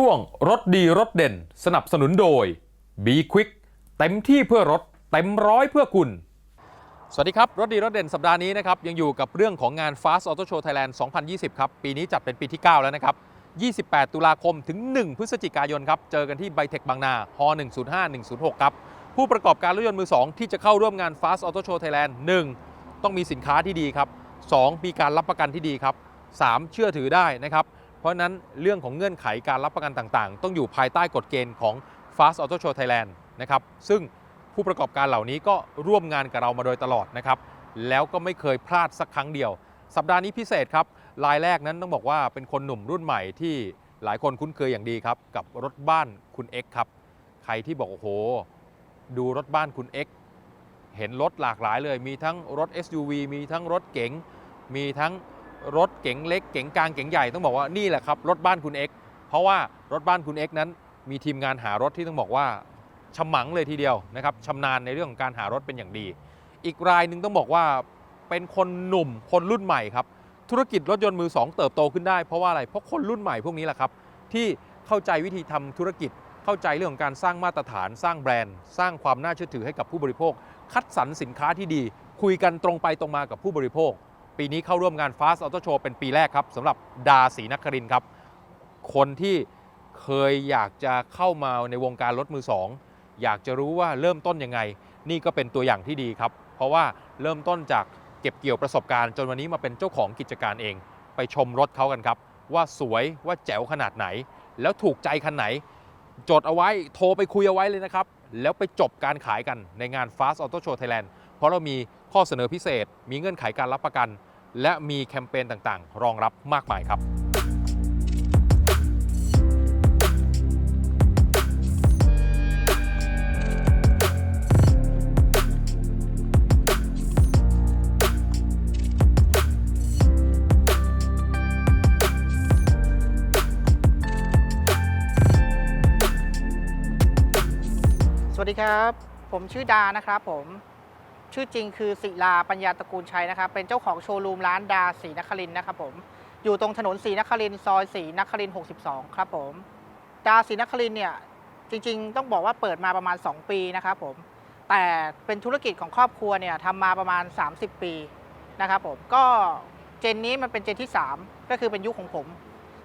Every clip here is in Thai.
ช่วงรถดีรถเด่น สนับสนุนโดย b q u i c k เต็มที่เพื่อรถ เต็มร้อยเพื่อคุณ สวัสดีครับ รถดีรถเด่นสัปดาห์นี้นะครับ ยังอยู่กับเรื่องของงาน Fast Auto Show Thailand 2020 ครับ ปีนี้จัดเป็นปีที่ 9 แล้วนะครับ 28 ตุลาคมถึง 1 พฤศจิกายนครับ เจอกันที่ไบเทคบางนาฮ105 106 ครับ ผู้ประกอบการรถยนต์มือ 2 ที่จะเข้าร่วมงาน Fast Auto Show Thailand 1 ต้องมีสินค้าที่ดีครับ 2 มีการรับประกันที่ดีครับ 3 เชื่อถือได้นะครับ เพราะนั้นเรื่องของเงื่อนไขการรับประกันต่างๆ ต้องอยู่ภายใต้กฎเกณฑ์ของ Fast Auto Show Thailand นะครับซึ่งผู้ประกอบการเหล่านี้ก็ร่วมงานกับเรามาโดยตลอดนะครับแล้วก็ไม่เคยพลาดสักครั้งเดียว สัปดาห์นี้พิเศษครับรายแรกนั้นต้องบอกว่าเป็นคนหนุ่มรุ่นใหม่ที่หลายคนคุ้นเคยอย่างดีครับกับรถบ้านคุณ X ครับใครที่บอกโอ้โห ดูรถบ้านคุณ X เห็นรถหลากหลายเลย มีทั้งรถ SUV มีทั้งรถเก๋งมีทั้ง รถเก๋งเล็กเก๋งกลางเก๋งใหญ่ต้องบอกว่านี่แหละครับรถบ้านคุณ X เพราะว่ารถบ้านคุณ X นั้น มีทีมงานหารถที่ต้องบอกว่าฉมังเลยทีเดียวนะครับชำนาญในเรื่องของการหารถเป็นอย่างดี อีกรายหนึ่งต้องบอกว่าเป็นคนหนุ่มคนรุ่นใหม่ครับธุรกิจรถยนต์มือสองเติบโตขึ้นได้เพราะว่าอะไรเพราะคนรุ่นใหม่พวกนี้แหละครับที่เข้าใจวิธีทำธุรกิจเข้าใจเรื่องของการสร้างมาตรฐาน สร้างแบรนด์ สร้างความน่าเชื่อถือให้กับผู้บริโภค คัดสรรสินค้าที่ดี คุยกันตรงไปตรงมากับผู้บริโภค ปีนี้เข้าร่วมงาน Fast Auto Show เป็นปีแรกครับสำหรับดาศรีนครินครับ คนที่เคยอยากจะเข้ามาในวงการรถมือสองอยากจะรู้ว่าเริ่มต้นยังไง นี่ก็เป็นตัวอย่างที่ดีครับ เพราะว่าเริ่มต้นจากเก็บเกี่ยวประสบการณ์จนวันนี้มาเป็นเจ้าของกิจการเอง ไปชมรถเขากันครับ ว่าสวยว่าแจ๋วขนาดไหน แล้วถูกใจคันไหน จดเอาไว้โทรไปคุยเอาไว้เลยนะครับ แล้วไปจบการขายกันในงาน Fast Auto Show Thailand เพราะเรามีข้อเสนอพิเศษ มีเงื่อนไขการรับประกัน และมีแคมเปญต่างๆ รองรับมากมายครับ สวัสดีครับ ผมชื่อดานะครับผม ชื่อจริงคือศิลาปัญญาตระกูลชัยนะครับ เป็นเจ้าของโชว์รูมร้านดาศรีนครินนะครับผม อยู่ตรงถนนศรีนครินซอยศรีนครินทร์62 ครับผม ดาศรีนครินเนี่ยจริงๆ ต้องบอกว่าเปิดมาประมาณ 2 ปีนะครับผม แต่เป็นธุรกิจของครอบครัวเนี่ยทำมาประมาณ 30 ปีนะครับผม ก็เจนนี้มันเป็นเจนที่ 3 ก็คือเป็นยุคของผม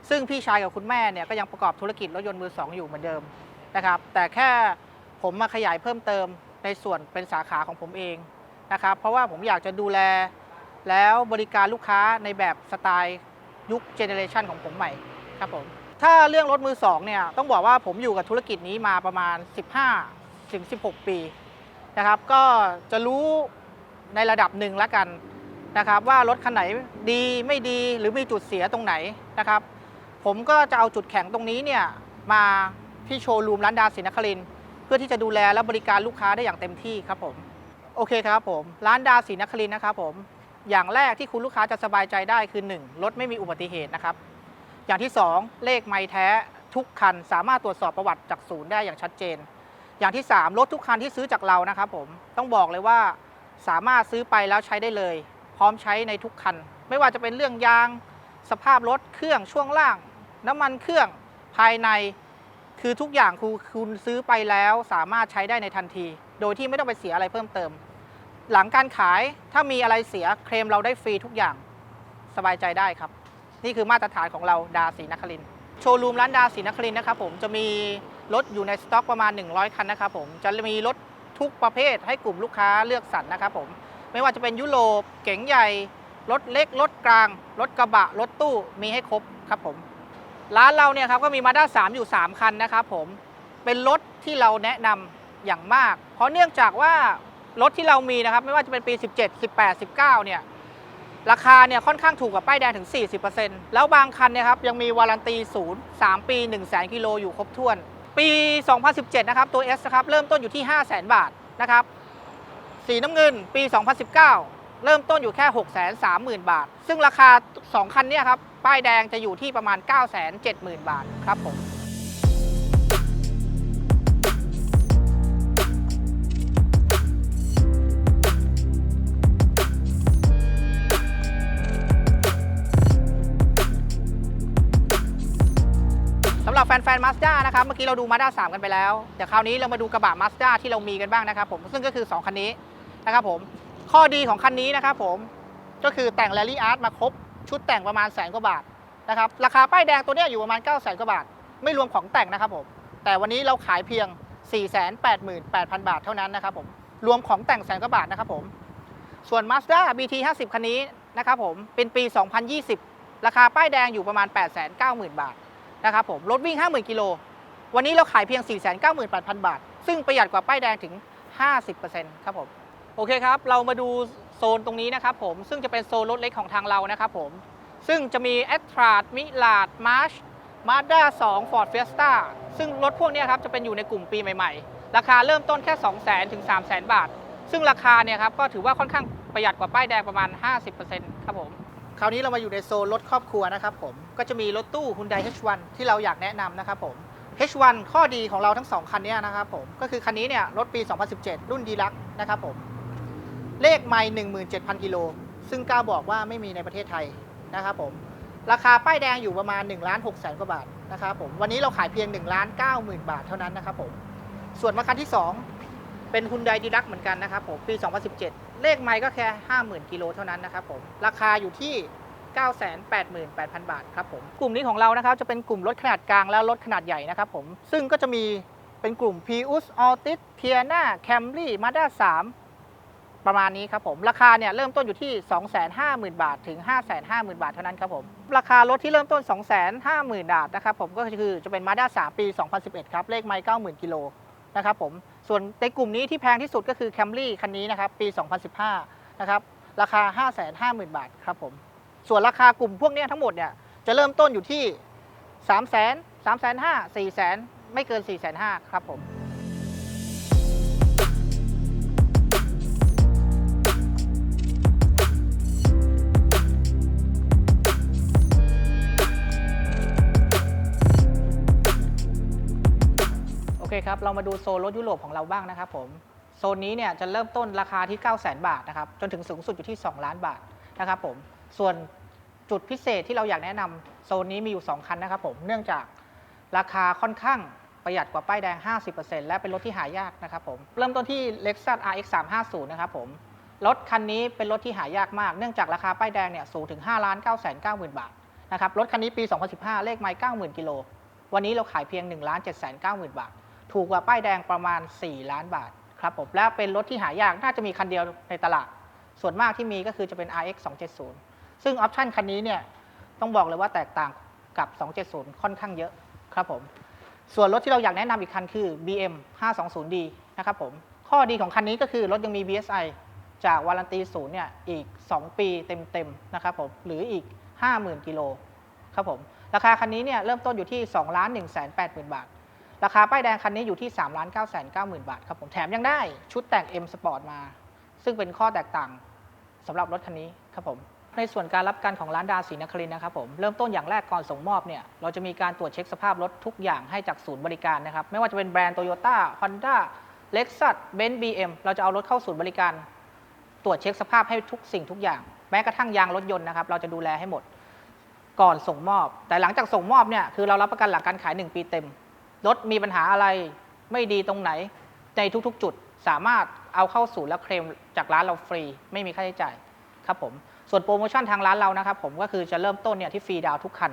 ซึ่งพี่ชายกับคุณแม่เนี่ยก็ยังประกอบธุรกิจรถยนต์มือสองอยู่เหมือนเดิมนะครับ แต่แค่ผมมาขยายเพิ่มเติมในส่วนเป็นสาขาของผมเอง นะครับ เพราะว่าผมอยากจะดูแล แล้วบริการลูกค้าในแบบสไตล์ยุคเจเนเรชันของผมใหม่ครับผม ถ้าเรื่องรถมือสองเนี่ยต้องบอกว่าผมอยู่กับธุรกิจนี้มาประมาณ 15ถึง16 ปีนะครับ ก็จะรู้ในระดับหนึ่งแล้วกันนะครับว่ารถคันไหนดีไม่ดีหรือมีจุดเสียตรงไหนนะครับ ผมก็จะเอาจุดแข็งตรงนี้เนี่ยมาที่โชว์รูมร้านดาศรีนครินทร์เพื่อที่จะดูแลและบริการลูกค้าได้อย่างเต็มที่ครับผม โอเคครับผม ร้านดาศรีนครินนะครับผม อย่างแรกที่คุณลูกค้าจะสบายใจได้คือ 1. รถไม่มีอุบัติเหตุนะครับ อย่างที่ 2 เลขไม้แท้ทุกคันสามารถตรวจสอบประวัติจากศูนย์ได้อย่างชัดเจน อย่างที่ 3 รถทุกคันที่ซื้อจากเรานะครับผมต้องบอกเลยว่าสามารถซื้อไปแล้วใช้ได้เลย พร้อมใช้ในทุกคัน ไม่ว่าจะเป็นเรื่องยาง สภาพรถเครื่องช่วงล่าง น้ำมันเครื่องภายใน คือทุกอย่างคุณซื้อไปแล้วสามารถใช้ได้ในทันที โดยที่ไม่ต้องไปเสียอะไรเพิ่มเติม หลังการขายถ้ามีอะไรเสียเคลมเราได้ฟรีทุกอย่างสบายใจได้ครับ นี่คือมาตรฐานของเราดาศรีนครินโชว์รูมร้านดาศรีนครินนะครับผมจะมีรถอยู่ในสต็อกประมาณ 100 คันนะครับผมจะมีรถทุกประเภทให้กลุ่มลูกค้าเลือกสรรนะครับผมไม่ว่าจะเป็นยุโรปเก๋งใหญ่ รถเล็ก รถกลาง รถกระบะ รถตู้มีให้ครบครับผม ร้านเราเนี่ยครับก็มีมาด้า3อยู่ 3 คันนะครับผมเป็นรถที่เราแนะนำ อย่างมาก เพราะเนื่องจากว่ารถที่เรามีนะครับ ไม่ว่าจะเป็นปี 17 18 19 เนี่ย ราคาเนี่ยค่อนข้างถูกกว่าป้ายแดงถึง 40%แล้วบางคันเนี่ยครับยังมีวารันตีศูนย์3ปี 1 0 0 0 0แกิโลอยู่ครบถ้วน ปี 2017 นะครับ ตัว S นะครับ เริ่มต้นอยู่ที่ 5 0 0 0 0 0 บาทนะครับ สีน้ำเงินปี 2019 เริ่มต้นอยู่แค่ 6 3 0 0 0 0 บาท ซึ่งราคา 2 คันเนี้ครับ ป้ายแดงจะอยู่ที่ประมาณ 9 7 0 0 0 0 บาทครับผม ฟฟนๆมาสด้านะครับ เมื่อกี้เราดูมาด้าสกันไปแล้ว เดี๋ยวคราวนี้เรามาดูกระบะมาสด้าที่เรามีกันบ้างนะครับผม ซึ่งก็คือ 2 คันนี้นะครับผม ข้อดีของคันนี้นะครับผม ก็คือแต่ง Rally Art มาครบ ชุดแต่งประมาณแสนกว่าบาทนะครับ ราคาป้ายแดงตัวนี้อยู่ประมาณ9 0 0 0 0 0กว่าบาท ไม่รวมของแต่งนะครับผม แต่วันนี้เราขายเพียง 488,000 บาทเท่านั้นนะครับผม รวมของแต่งแสนกว่าบาทนะครับผม ส่วน Mazda BT 50คันนี้นะครับผม เป็นปี 2020 ราคาป้ายแดงอยู่ประมาณ 890,000 บาท นะครับผมรถวิ่ง 50,000 กิโล วันนี้เราขายเพียง 498,000 บาท ซึ่งประหยัดกว่าป้ายแดงถึง 50%ครับผม โอเคครับ เรามาดูโซนตรงนี้นะครับผม ซึ่งจะเป็นโซนรถเล็กของทางเรานะครับผม ซึ่งจะมี a t t r a d มิลาดมาร์ช Mazda 2 Ford Fiesta ซึ่งรถพวกนี้ครับจะเป็นอยู่ในกลุ่มปีใหม่ๆ ราคาเริ่มต้นแค่ 200,000 ถึง 300,000 บาท ซึ่งราคาเนี่ยครับก็ถือว่าค่อนข้างประหยัดกว่าป้ายแดงประมาณ 50%ครับผม คราวนี้เรามาอยู่ในโซนรถครอบครัวนะครับผม ก็จะมีรถตู้ Hyundai H1 ที่เราอยากแนะนำนะครับผม H1 ข้อดีของเราทั้ง 2 คันเนี้นะครับผม ก็คือคันนี้เนี่ยรถปี 2017 รุ่นดีลักนะครับผม เลขไม่17,000 กิโล ซึ่งกล้าบอกว่าไม่มีในประเทศไทยนะครับผม ราคาป้ายแดงอยู่ประมาณ1ล้าน6แสนกว่าบาทนะครับผม วันนี้เราขายเพียง1ล้าน9หมื่นบาทเท่านั้นนะครับผม ส่วนมาคันที่ 2 เป็นคุณไดดีลักเหมือนกันนะครับผมปี 2017 เลขไม่ก็แค่ 50,000กิโลเท่านั้นนะครับผมราคาอยู่ที่ 988,000 บาทครับผมกลุ่มนี้ของเรานะครับจะเป็นกลุ่มรถขนาดกลางและรถขนาดใหญ่นะครับผมซึ่งก็จะมีเป็นกลุ่ม Prius Altis Tiana Camry Mazda 3ประมาณนี้ครับผม ราคาเนี่ยเริ่มต้นอยู่ที่ 250,000 บาทถึง 550,000 บาทเท่านั้นครับผม ราคารถที่เริ่มต้น 250,000 บาทนะครับผมก็คือจะเป็น Mazda 3 ปี 2011 ครับ เลขไมล์90,000 กิโลนะครับผม ส่วนในกลุ่มนี้ที่แพงที่สุดก็คือ Camry คันนี้นะครับปี 2015 นะครับราคา 550,000 บาทครับผม ส่วนราคากลุ่มพวกนี้ทั้งหมดเนี่ยจะเริ่มต้นอยู่ที่ 3 0 0 0 0 0 3 5 0 0 0 4 0 0 0 0 ไม่เกิน 4 5 0 0 0ครับผม คครับ เรามาดูโซนรถยุโรปของเราบ้างนะครับผมโซนนี้เนี่ยจะเริ่มต้นราคาที่ 9 0 0 0 0 0 บาทนะครับจนถึงสูงสุดอยู่ที่ 2 ล้านบาทนะครับผมส่วนจุดพิเศษที่เราอยากแนะนำโซนนี้มีอยู่ 2 คันนะครับผมเนื่องจากราคาค่อนข้างประหยัดกว่าป้ายแดง 50%และเป็นรถที่หายากนะครับผมเริ่มต้นที่ Lexus RX 350นะครับผมรถคันนี้เป็นรถที่หายากมาก เนื่องจากราคาป้ายแดงเนี่ยสูงถึง 5 9 9 0 0 0 0 บาทนะครับรถคันนี้ปี 2015 เลขไมล์90,000 กิโล วันนี้เราขายเพียง 1 7 9 0 0 0 0 บาท ถูกกว่าป้ายแดงประมาณ 4 ล้านบาทครับผมและเป็นรถที่หายากน่าจะมีคันเดียวในตลาด ส่วนมากที่มีก็คือจะเป็น RX 270 ซึ่งออปชันคันนี้เนี่ยต้องบอกเลยว่าแตกต่างกับ 270 ค่อนข้างเยอะครับผม ส่วนรถที่เราอยากแนะนำอีกคันคือ BM 520D นะครับผม ข้อดีของคันนี้ก็คือรถยังมี BSI จากวารันตีศูนย์เนี่ยอีก 2 ปีเต็มๆนะครับผม หรืออีก 50,000 กิโลครับผม ราคาคันนี้เนี่ยเริ่มต้นอยู่ที่2ล้าน1 8 0 0 0 0 บาท ราคาป้ายแดงคันนี้อยู่ที่3ล้าน9 9 0 0 0 บาทครับผมแถมยังได้ชุดแต่ง M Sport มา ซึ่งเป็นข้อแตกต่างสำหรับรถคันนี้ครับผมในส่วนการรับประกันของร้านดาศรีนครินนะครับผมเริ่มต้นอย่างแรกก่อนส่งมอบเนี่ยเราจะมีการตรวจเช็คสภาพรถทุกอย่างให้จากศูนย์บริการนะครับไม่ว่าจะเป็นแบรนด์โตโยต้าฮอนด้าเล็กซัสเบนซ์บีเอ็มเราจะเอารถเข้าศูนย์บริการ ตรวจเช็คสภาพให้ทุกสิ่งทุกอย่าง แม้กระทั่งยางรถยนต์นะครับเราจะดูแลให้หมด ก่อนส่งมอบ แต่หลังจากส่งมอบเนี่ยคือเรารับประกันหลังการขาย 1 ปีเต็ม รถมีปัญหาอะไรไม่ดีตรงไหน ในทุกๆ จุดสามารถเอาเข้าศูนย์แล้วเคลมจากร้านเราฟรี ไม่มีค่าใช้จ่ายครับผมส่วนโปรโมชั่นทางร้านเรานะครับผมก็คือจะเริ่มต้นเนี่ยที่ฟรีดาวทุกคัน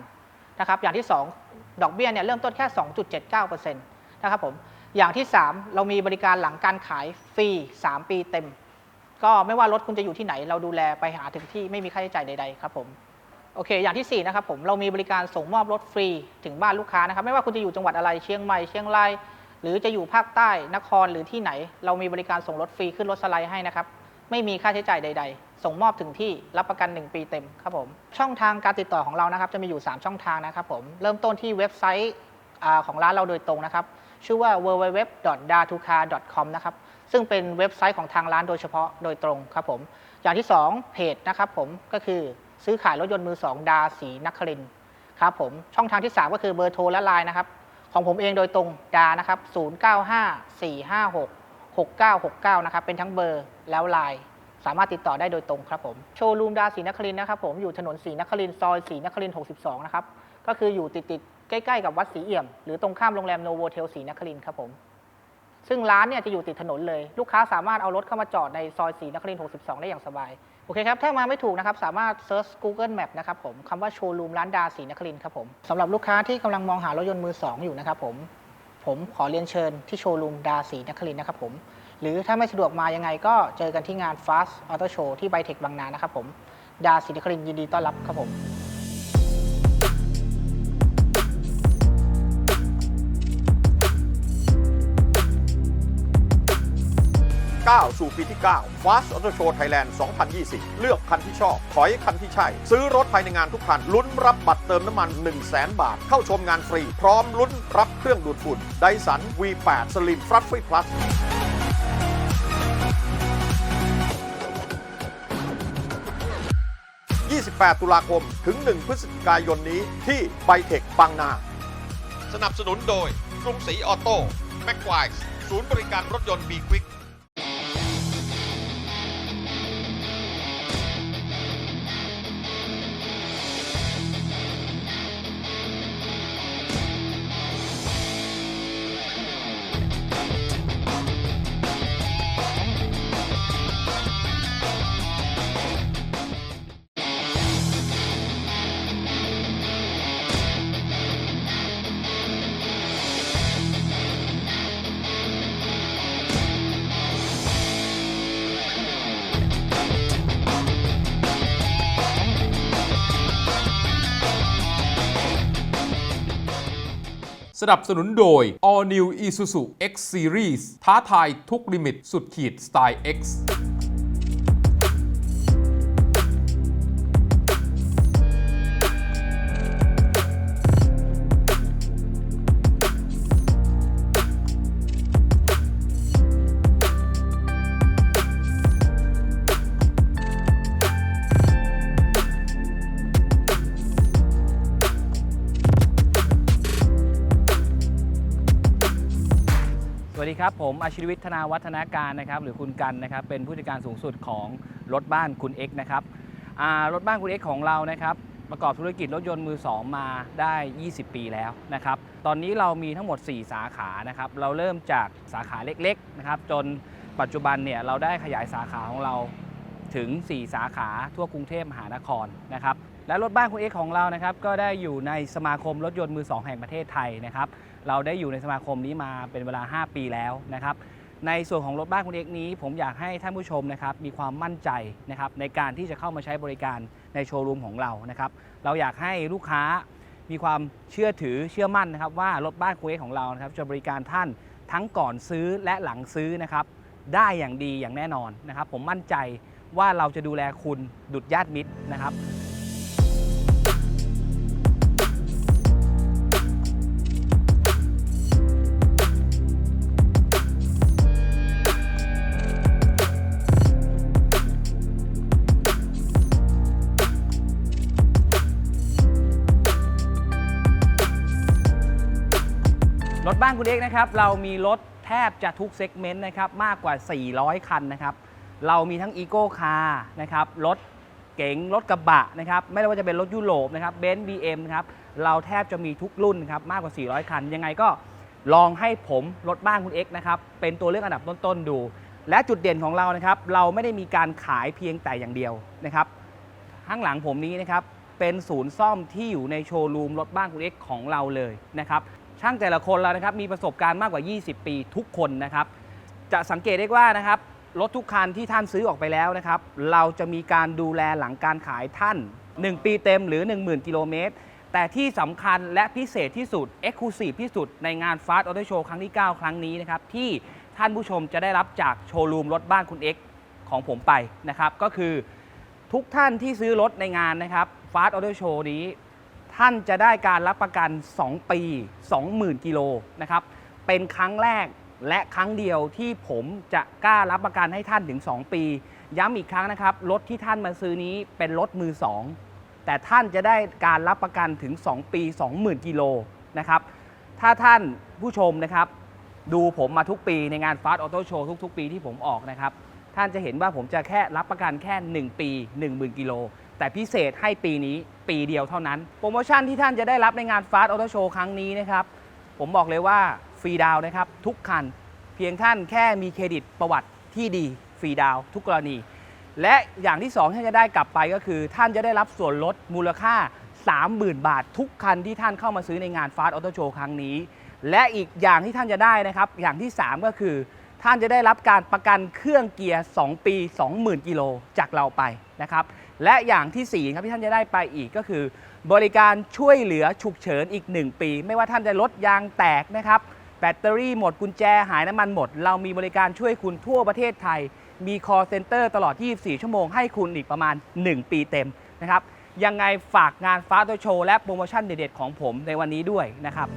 นะครับอย่างที่ 2 ดอกเบี้ยเนี่ยเริ่มต้นแค่ 2.79%นะครับผมอย่างที่ 3 เรามีบริการหลังการขายฟรี 3 ปีเต็ม ก็ไม่ว่ารถคุณจะอยู่ที่ไหน เราดูแลไปหาถึงที่ไม่มีค่าใช้จ่ายใด ๆ ครับผม โอเค อย่างที่ 4 นะครับผม เรามีบริการส่งมอบรถฟรีถึงบ้านลูกค้านะครับ ไม่ว่าคุณจะอยู่จังหวัดอะไร เชียงใหม่ เชียงราย หรือจะอยู่ภาคใต้ นคร หรือที่ไหน เรามีบริการส่งรถฟรีขึ้นรถสไลด์ให้นะครับ ไม่มีค่าใช้จ่ายใด ๆ ส่งมอบถึงที่ รับประกัน 1 ปีเต็มครับผม ช่องทางการติดต่อของเรานะครับ จะมีอยู่ 3 ช่องทางนะครับผม เริ่มต้นที่เว็บไซต์ของร้านเราโดยตรงนะครับ ชื่อว่า www.datuka.com นะครับ ซึ่งเป็นเว็บไซต์ของทางร้านโดยเฉพาะโดยตรงครับผม อย่างที่ 2 เพจนะครับผม ก็คือ ซื้อขายรถยนต์มือ2ดาสีนัครินครับผมช่องทางที่ 3 ก็คือเบอร์โทรและไลน์นะครับ ของผมเองโดยตรงดานะครับ 0954566969 นะครับ เป็นทั้งเบอร์แล้วไลน์สามารถติดต่อได้โดยตรงครับผมโชว์รูมดาสีนครินนะครับผมอยู่ถนนสีนครินซอยสีนคริน 62 นะครับ ก็คืออยู่ติดติดใกล้ๆกับวัดศรีเอี่ยม หรือตรงข้ามโรงแรมโนโวเทลศรีนครินครับผมซึ่งร้านเนี่ยจะอยู่ติดถนนเลย ลูกค้าสามารถเอารถเข้ามาจอดในซอยศรีนคริน 62 ได้อย่างสบาย โอเคครับ ถ้ามาไม่ถูกนะครับ สามารถเซิร์ช Google Map นะครับผมคำว่าโชว์รูมร้านดาศรีนครินครับผมสำหรับลูกค้าที่กำลังมองหารถยนต์มือ 2 อยู่นะครับผมผมขอเรียนเชิญที่โชว์รูมดาศรีนครินนะครับผมหรือถ้าไม่สะดวกมายังไงก็เจอกันที่งาน Fast Auto Show ที่ไบเทคบางนานะครับผมดาศรีนครินยินดีต้อนรับครับผม ก้าสู่ปีที่ 9 Fast Auto Show Thailand 2020 เลือกคันที่ชอบ ถอยคันที่ใช่ ซื้อรถภายในงานทุกคัน ลุ้นรับบัตรเติมน้ำมัน 1 0 0 0 0แบาท เข้าชมงานฟรี พร้อมลุ้นรับเครื่องดูดฝุ่น Dyson V8 Slim f r u t Free Plus 28 ตุลาคม ถึง 1 พฤศจิกายนนี้ที่ไบเทคบางนา สนับสนุนโดยกรุงศรีออโต้แม็กควายศูนย์บริการรถยนต์ B Quick ส นับสนุนโดย All New Isuzu X Series ท้าทายทุกลิมิตสุดขีดสไตล์ X ครับ ผมอาชีวิทธนาวัฒนาการนะครับหรือคุณกันนะครับเป็นผู้จัดการสูงสุดของรถบ้านคุณ X นะครับรถบ้านคุณ X ของเรานะครับประกอบธุรกิจรถยนต์มือ 2 มาได้ 20 ปีแล้วนะครับตอนนี้เรามีทั้งหมด 4 สาขานะครับเราเริ่มจากสาขาเล็กๆนะครับจนปัจจุบันเนี่ยเราได้ขยายสาขาของเราถึง 4 สาขาทั่วกรุงเทพมหานครนะครับและรถบ้านคุณ X ของเรานะครับก็ได้อยู่ในสมาคมรถยนต์มือ 2 แห่งประเทศไทยนะครับ เราได้อยู่ในสมาคมนี้มาเป็นเวลา 5 ปีแล้วนะครับ ในส่วนของรถบ้านคุณเอกนี้ ผมอยากให้ท่านผู้ชมนะครับมีความมั่นใจนะครับในการที่จะเข้ามาใช้บริการในโชว์รูมของเรานะครับเราอยากให้ลูกค้ามีความเชื่อถือเชื่อมั่นนะครับ ว่ารถบ้านคุณเอกของเรานะครับจะบริการท่านทั้งก่อนซื้อและหลังซื้อนะครับได้อย่างดีอย่างแน่นอนนะครับ ผมมั่นใจว่าเราจะดูแลคุณดุจญาติมิตรนะครับ รถบ้านคุณเอกนะครับ เรามีรถแทบจะทุกเซกเมนต์นะครับ มากกว่า 400 คันนะครับ เรามีทั้งอีโก้คาร์นะครับ รถเก๋ง รถกระบะนะครับ ไม่ว่าจะเป็นรถยุโรปนะครับ เบนซ์บีเอ็มนะครับ เราแทบจะมีทุกรุ่นครับ มากกว่า 400 คัน ยังไงก็ลองให้ผมรถบ้านคุณเอกนะครับ เป็นตัวเลือกอันดับต้นๆดู และจุดเด่นของเรานะครับ เราไม่ได้มีการขายเพียงแต่อย่างเดียวนะครับ ข้างหลังผมนี้นะครับ เป็นศูนย์ซ่อมที่อยู่ในโชว์รูมรถบ้านคุณเอกของเราเลยนะครับ ช่างแต่ละคนเรานะครับมีประสบการณ์มากกว่า 20 ปีทุกคนนะครับ จะสังเกตได้ว่านะครับรถทุกคันที่ท่านซื้อออกไปแล้วนะครับ เราจะมีการดูแลหลังการขายท่าน 1 ปีเต็มหรือ 10,000 กิโลเมตร แต่ที่สำคัญและพิเศษที่สุด e x c l u s i v e ที่สุดในงาน Fast Auto Show ครั้งที่ 9 ครั้งนี้นะครับ ที่ท่านผู้ชมจะได้รับจากโชว์รูมรถบ้านคุณ X ของผมไปนะครับ ก็คือทุกท่านที่ซื้อรถในงานนะครับ Fast Auto Show นี้ ท่านจะได้การรับประกัน 2 ปี 20,000 กิโลนะครับ เป็นครั้งแรกและครั้งเดียวที่ผมจะกล้ารับประกันให้ท่านถึง 2 ปี ย้ำอีกครั้งนะครับ รถที่ท่านมาซื้อนี้เป็นรถมือ 2 แต่ท่านจะได้การรับประกันถึง 2 ปี 20,000 กิโลนะครับ ถ้าท่านผู้ชมนะครับ ดูผมมาทุกปีในงาน Fast Auto Show ทุก ๆ ปีที่ผมออกนะครับ ท่านจะเห็นว่าผมจะแค่รับประกันแค่ 1 ปี 10,000 กิโล แต่พิเศษให้ปีนี้ ปีเดียวเท่านั้น โปรโมชั่นที่ท่านจะได้รับในงานฟาสต์ออโตโชว์ครั้งนี้นะครับ ผมบอกเลยว่าฟรีดาวนะครับ ทุกคัน เพียงท่านแค่มีเครดิตประวัติที่ดีฟรีดาวทุกกรณี และอย่างที่ 2 ที่านจะได้กลับไปก็คือ ท่านจะได้รับส่วนลดมูลค่า 30,000 บาท ทุกคันที่ท่านเข้ามาซื้อในงานฟาสต์ออโตโชว์ครั้งนี้ และอีกอย่างที่ท่านจะได้นะครับ อย่างที่ 3 ก็คือ ท่านจะได้รับการประกันเครื่องเกียร์ 2 ปี 20,000 กิโลจากเราไปนะครับ และอย่างทีสี่4 ครับที่ท่านจะได้ไปอีกก็คือ บริการช่วยเหลือฉุกเฉินอีก 1 ปี ไม่ว่าท่านจะรถยางแตกนะครับ แบตเตอรี่หมดกุญแจหายน้ำมันหมด เรามีบริการช่วยคุณทั่วประเทศไทย มี call center ตลอด 24 ชั่วโมงให้คุณอีกประมาณ 1 ปีเต็มนะครับ ยังไงฝากงานฟ้าโตโชว์และโปรโมชั่นเด็ดๆของผมในวันนี้ด้วยนะครับ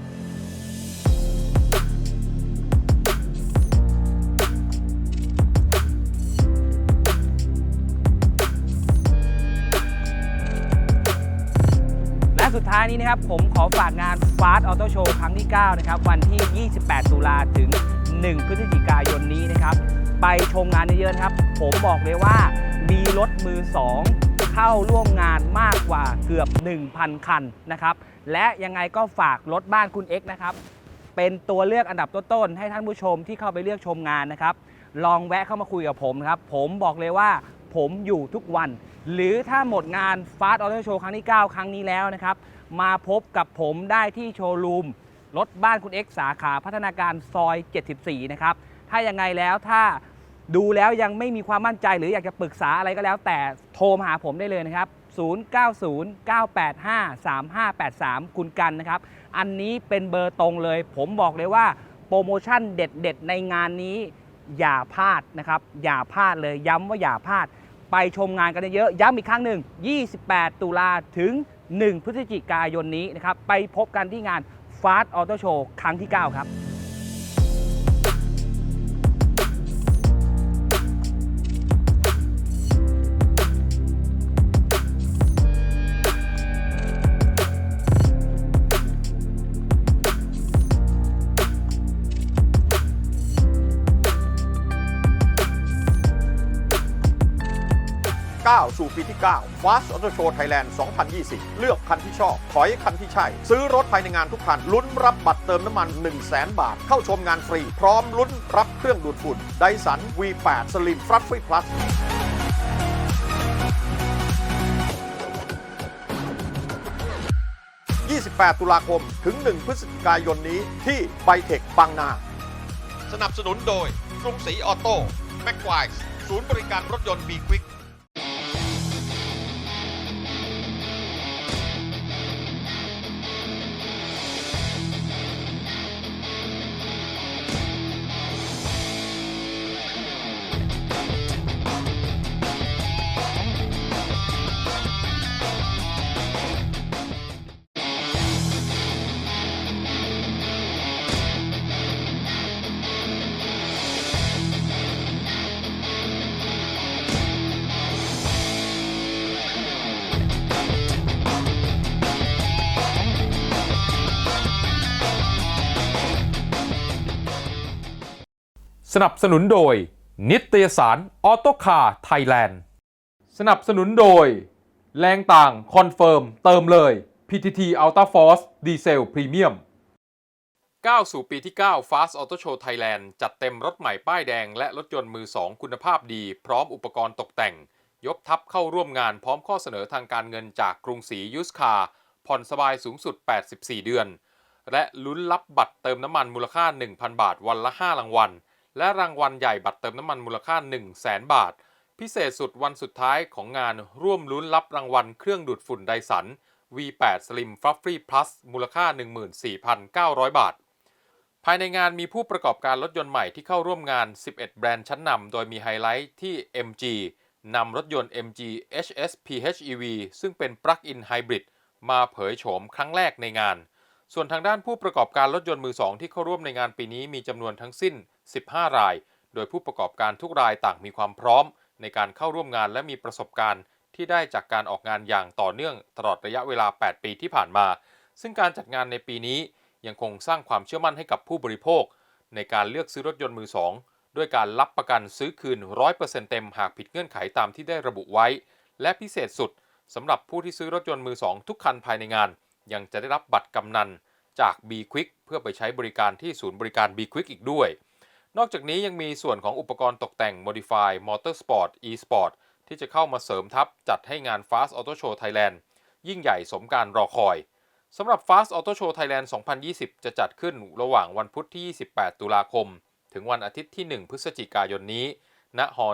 ท้ายนี้นะครับผมขอฝากงาน Fast Auto Show ครั้งที่ 9 นะครับ วันที่ 28 ตุลาถึง 1 พฤศจิกายนนี้นะครับ ไปชมงานเยอะๆนครับ ผมบอกเลยว่ามีรถมือ 2 เข้าร่วมงานมากกว่าเกือบ 1,000 คันนะครับ และยังไงก็ฝากรถบ้านคุณ X นะครับ เป็นตัวเลือกอันดับต้นๆให้ท่านผู้ชมที่เข้าไปเลือกชมงานนะครับ ลองแวะเข้ามาคุยกับผมครับ ผมบอกเลยว่าผมอยู่ทุกวัน หรือถ้าหมดงาน Fast Auto Show ครั้งที่ 9 ครั้งนี้แล้วนะครับ มาพบกับผมได้ที่โชว์รูมรถบ้านคุณ X สาขาพัฒนาการซอย 74 นะครับ ถ้ายังไงแล้วถ้าดูแล้วยังไม่มีความมั่นใจหรืออยากจะปรึกษาอะไรก็แล้ว แต่โทรมาหาผมได้เลยนะครับ 0909853583 คุณกันนะครับ อันนี้เป็นเบอร์ตรงเลย ผมบอกเลยว่าโปรโมชั่นเด็ดๆ ในงานนี้อย่าพลาดนะครับ อย่าพลาดเลยย้ำว่าอย่าพลาด ไปชมงานกันเยอะๆย้ำอีกครั้งหนึ่ง 28 ตุลาถึง 1 พฤศจิกายนนี้นะครับไปพบกันที่งาน Fast Auto Show ครั้งที่ 9 ครับ 2019 Fast Auto Show Thailand 2020 เลือกคันที่ชอบ ถอยคันที่ใช่ ซื้อรถภายในงานทุกคัน ลุ้นรับบัตรเติมน้ำมัน 1 0 0 0แบาท เข้าชมงานฟรี พร้อมลุ้นรับเครื่องดูดฝุ่นไดซัน V8 Slim Fluffy Plus 28 ตุลาคม ถึง 1 พฤศจิกายนนี้ที่ไบเทคบางนา สนับสนุนโดยกรุงศรีออโต้แม็กควายศูนย์บริการรถยนต์บีควิก สนับสนุนโดย นิตยสารออโตคาร์ไทยแลนด์ สนับสนุนโดย แรงต่างคอนเฟิร์มเติมเลย PTT Ultra Force ดีเซลพรีเมียมก้าวสู่ปีที่ 9 Fast Auto Show Thailand จัดเต็มรถใหม่ป้ายแดงและรถยนต์มือ 2 คุณภาพดี พร้อมอุปกรณ์ตกแต่ง ยกทัพเข้าร่วมงานพร้อมข้อเสนอทางการเงินจากกรุงศรียูสคาผ่อนสบายสูงสุด 84 เดือน และลุ้นรับบัตรเติมน้ำมันมูลค่า 1,000 บาทวันละ 5 รางวัล และรางวัลใหญ่บัตรเติมน้ำมันมูลค่า 1 0 0 0 0แบาท พิเศษสุดวันสุดท้ายของงานร่วมลุ้นรับรางวัลเครื่องดูดฝุ่นไดสัน V8 Slim Fluffy Plus มูลค่า 14,900 บาท ภายในงานมีผู้ประกอบการรถยนต์ใหม่ที่เข้าร่วมงาน 11 แบรนด์ชั้นนำโดยมีไฮไลท์ที่ MG นำรถยนต์ MG HS PHEV ซึ่งเป็น Plug-in Hybrid มาเผยโฉมครั้งแรกในงาน ส่วนทางด้านผู้ประกอบการรถยนต์มือสองที่เข้าร่วมในงานปีนี้มีจำนวนทั้งสิ้น 15 ราย โดยผู้ประกอบการทุกรายต่างมีความพร้อม ในการเข้าร่วมงานและมีประสบการณ์ ที่ได้จากการออกงานอย่างต่อเนื่องตลอดระยะเวลา 8 ปีที่ผ่านมา ซึ่งการจัดงานในปีนี้ยังคงสร้างความเชื่อมั่นให้กับผู้บริโภค ในการเลือกซื้อรถยนต์มือสองด้วยการรับประกันซื้อคืน 100%เต็มหากผิดเงื่อนไขตามที่ได้ระบุไว้ และพิเศษสุดสำหรับผู้ที่ซื้อรถยนต์มือสองทุกคันภายในงาน ยังจะได้รับบัตรกำนันจาก B Quick เพื่อไปใช้บริการที่ศูนย์บริการ B Quick อีกด้วย นอกจากนี้ยังมีส่วนของอุปกรณ์ตกแต่ง Modify Motorsport e-sport ที่จะเข้ามาเสริมทัพจัดให้งาน Fast Auto Show Thailand ยิ่งใหญ่สมการรอคอยสำหรับ Fast Auto Show Thailand 2020 จะจัดขึ้นระหว่างวันพุธที่ 28 ตุลาคม ถึงวันอาทิตย์ที่ 1 พฤศจิกายนนี้ ณห105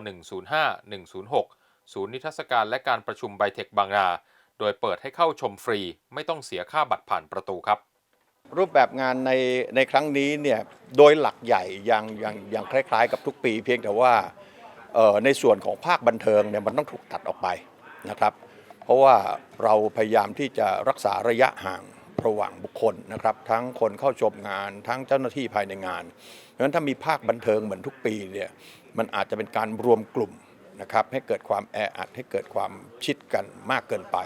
106 ศูนย์นิทรรศการและการประชุมไบเทคบางนา โดยเปิดให้เข้าชมฟรี ไม่ต้องเสียค่าบัตรผ่านประตูครับ รูปแบบงานในในครั้งนี้เนี่ยโดยหลักใหญ่ยังยังยังคล้าย ๆ กับทุกปีเพียงแต่ว่าในส่วนของภาคบันเทิงเนี่ยมันต้องถูกตัดออกไปนะครับ เพราะว่าเราพยายามที่จะรักษาระยะห่างระหว่างบุคคลนะครับ ทั้งคนเข้าชมงานทั้งเจ้าหน้าที่ภายในงานเพราะฉะนั้นถ้ามีภาคบันเทิงเหมือนทุกปีเนี่ยมันอาจจะเป็นการรวมกลุ่ม นะครับให้เกิดความแออัดให้เกิดความชิดกันมากเกินไป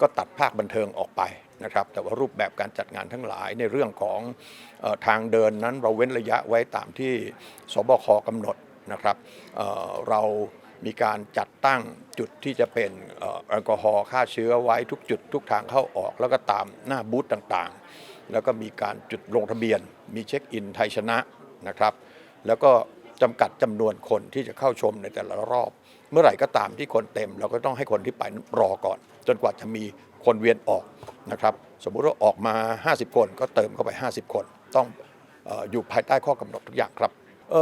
ก็ตัดภาคบันเทิงออกไปนะครับแต่ว่ารูปแบบการจัดงานทั้งหลายในเรื่องของออทางเดินนั้นเราเว้นระยะไว้ตามที่สบคกำหนดนะครับเเรามีการจัดตั้งจุดที่จะเป็นแอลกอฮอล์ฆ่าเชื้อไว้ทุกจุดทุกทางเข้าออก แล้วก็ตามหน้าบูธต่างๆ แล้วก็มีการจุดลงทะเบียน มีเช็คอินไทยชนะนะครับ แล้วก็จำกัดจำนวนคนที่จะเข้าชมในแต่ละรอบ เมื่อไหร่ก็ตามที่คนเต็ม เราก็ต้องให้คนที่ไปรอก่อน จนกว่าจะมีคนเวียนออกนะครับสมมุติว่าออกมา 50 คนก็เติมเข้าไป 50 คน ต้องออยู่ภายใต้ข้อกำหนดทุกอย่างครับ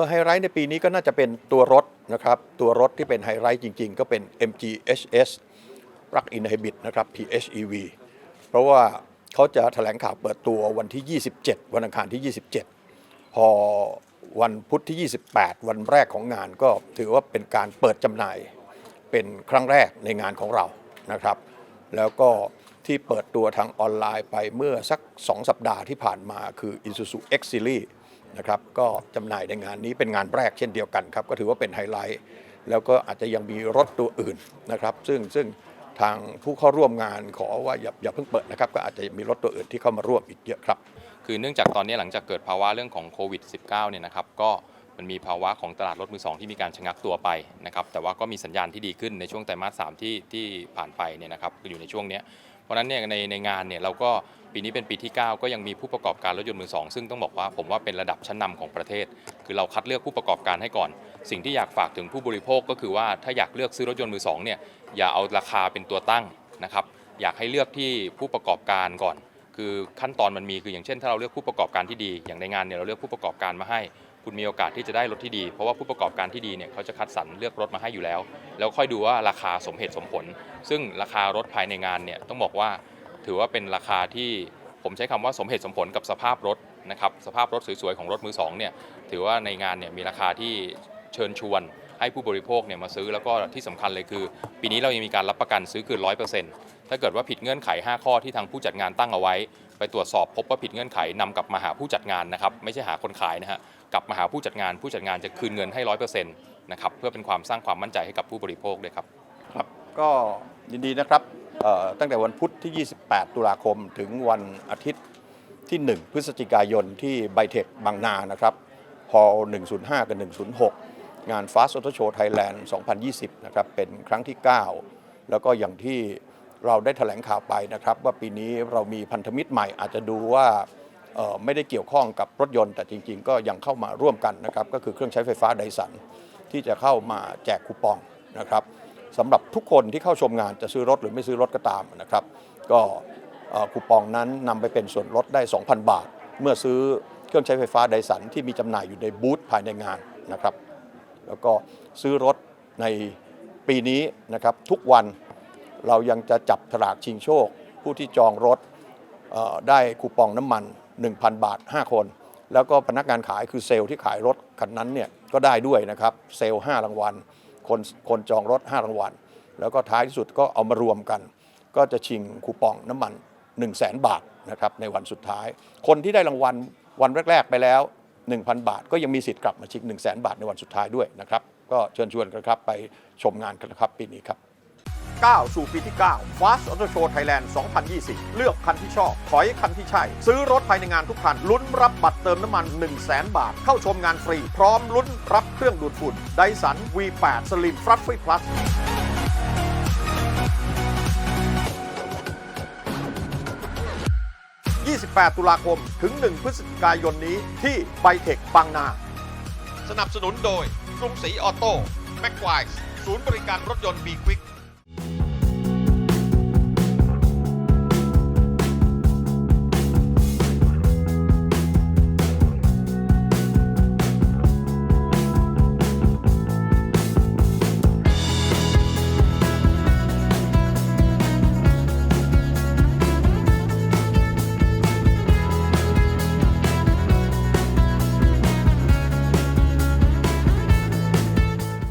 ไฮไลท์ในปีนี้ก็น่าจะเป็นตัวรถนะครับตัวรถที่เป็นไฮไลท์จริง ๆ ก็เป็น MG HS Plug-in Hybrid นะครับ PHEV เพราะว่าเขาจะแถลงข่าวเปิดตัววันที่ 27 วันอังคารที่ 27 พอ วันพุธที่ 28 วันแรกของงานก็ถือว่าเป็นการเปิดจำหน่ายเป็นครั้งแรกในงานของเรานะครับ แล้วก็ที่เปิดตัวทางออนไลน์ไปเมื่อสัก 2 สัปดาห์ที่ผ่านมาคือ Isuzu X Series นะครับก็จำหน่ายในงานนี้เป็นงานแรกเช่นเดียวกันครับ ก็ถือว่าเป็นไฮไลท์แล้วก็อาจจะยังมีรถตัวอื่นนะครับ ซึ่งซึ่งทางผู้เข้าร่วมงานขอว่าอย่าอย่าเพิ่งเปิดนะครับ ก็อาจจะมีรถตัวอื่นที่เข้ามาร่วมอีกเยอะครับ คือเนื่องจากตอนนี้หลังจากเกิดภาวะเรื่องของโควิด -19 เนี่ยนะครับก็มันมีภาวะของตลาดรถมือสองที่มีการชะงักตัวไปนะครับแต่ว่าก็มีสัญญาณที่ดีขึ้นในช่วงไตรมาสสามที่ที่ผ่านไปเนี่ยนะครับอยู่ในช่วงเนี้ยเพราะนั้นเนี่ยในในงานเนี่ยเราก็ปีนี้เป็นปีที่ 9 ก็ยังมีผู้ประกอบการรถยนต์มือสองซึ่งต้องบอกว่าผมว่าเป็นระดับชั้นนำของประเทศ คือเราคัดเลือกผู้ประกอบการให้ก่อน สิ่งที่อยากฝากถึงผู้บริโภคก็คือว่าถ้าอยากเลือกซื้อรถยนต์มือสองเนี่ยอย่าเอาราคาเป็นตัวตั้งนะครับอยากให้เลือกที่ผู้ประกอบการก่อน คือขั้นตอนมันมีคืออย่างเช่น ถ้าเราเลือกผู้ประกอบการที่ดี อย่างในงานเนี่ยเราเลือกผู้ประกอบการมาให้ คุณมีโอกาสที่จะได้รถที่ดี เพราะว่าผู้ประกอบการที่ดีเนี่ยเขาจะคัดสรรเลือกรถมาให้อยู่แล้ว แล้วค่อยดูว่าราคาสมเหตุสมผล ซึ่งราคารถภายในงานเนี่ยต้องบอกว่าถือว่าเป็นราคาที่ผมใช้คำว่าสมเหตุสมผลกับสภาพรถนะครับสภาพรถสวยๆของรถมือสองเนี่ยถือว่าในงานเนี่ยมีราคาที่เชิญชวน ให้ผู้บริโภคเนี่ยมาซื้อแล้วก็ที่สำคัญเลยคือ ปีนี้เรายังมีการรับประกันซื้อคืน100%ถ้าเกิดว่าผิดเงื่อนไข 5 ข้อที่ทางผู้จัดงานตั้งเอาไว้ ไปตรวจสอบพบว่าผิดเงื่อนไขนำกลับมาหาผู้จัดงานนะครับไม่ใช่หาคนขายนะฮะกลับมาหาผู้จัดงาน ผู้จัดงานจะคืนเงินให้100%นะครับเพื่อเป็นความสร้างความมั่นใจให้กับผู้บริโภคด้วยครับครับก็ยินดีนะครับตั้งแต่วันพุธที่ 28 ตุลาคมถึงวันอาทิตย์ที่ 1 พฤศจิกายนที่ไบเทคบางนานะครับฮอ105 กับ 106 งาน Fast Auto Show Thailand 2020 นะครับ เป็นครั้งที่ 9 แล้วก็อย่างที่เราได้แถลงข่าวไปนะครับ ว่าปีนี้เรามีพันธมิตรใหม่อาจจะดูว่าไม่ได้เกี่ยวข้องกับรถยนต์ แต่จริง ๆ ก็ยังเข้ามาร่วมกันนะครับ ก็คือเครื่องใช้ไฟฟ้าไดสันที่จะเข้ามาแจกคูปองนะครับสำหรับทุกคนที่เข้าชมงานจะซื้อรถหรือไม่ซื้อรถก็ตามนะครับ ก็คูปองนั้นนำไปเป็นส่วนลดได้ 2,000 บาท เมื่อซื้อเครื่องใช้ไฟฟ้าไดสันที่มีจำหน่ายอยู่ในบูธภายในงานนะครับ แล้วก็ซื้อรถในปีนี้นะครับทุกวันเรายังจะจับฉลากชิงโชค ผู้ที่จองรถได้คูปองน้ำมัน 1,000 บาท 5 คน แล้วก็พนักงานขายคือเซลล์ที่ขายรถคันนั้นเนี่ยก็ได้ด้วยนะครับเซลล์ 5 รางวัล คนคนจองรถ 5 รางวัล แล้วก็ท้ายที่สุดก็เอามารวมกัน ก็จะชิงคูปองน้ำมัน 1 0 0 0 0แบาทนะครับในวันสุดท้าย คนที่ได้รางวัลวันแรก ๆ ไปแล้ว 1,000 บาท ก็ยังมีสิทธิ์กลับมาชิง 1 0 0 0 0แบาทในวันสุดท้ายด้วยนะครับ ก็เชิญชวนกันครับไปชมงานกันนะครับปีนี้ครับก้าสู่ปีที่ 9 Fast Auto Show Thailand 2020 เลือกคันที่ชอบ ถอยคันที่ใช่ ซื้อรถภายในงานทุกคัน ลุ้นรับบัตรเติมน้ำมัน 1 0 0 0 0แบาท เข้าชมงานฟรี พร้อมลุ้นรับเครื่องดูดฝุ่น Dyson V8 Slim Fluffy Plus 28 ตุลาคม ถึง 1 พฤศจิกายนนี้ที่ไบเทคบางนา สนับสนุนโดยกรุงศรีออโต้แม็กควายศูนย์บริการรถยนต์บีควิก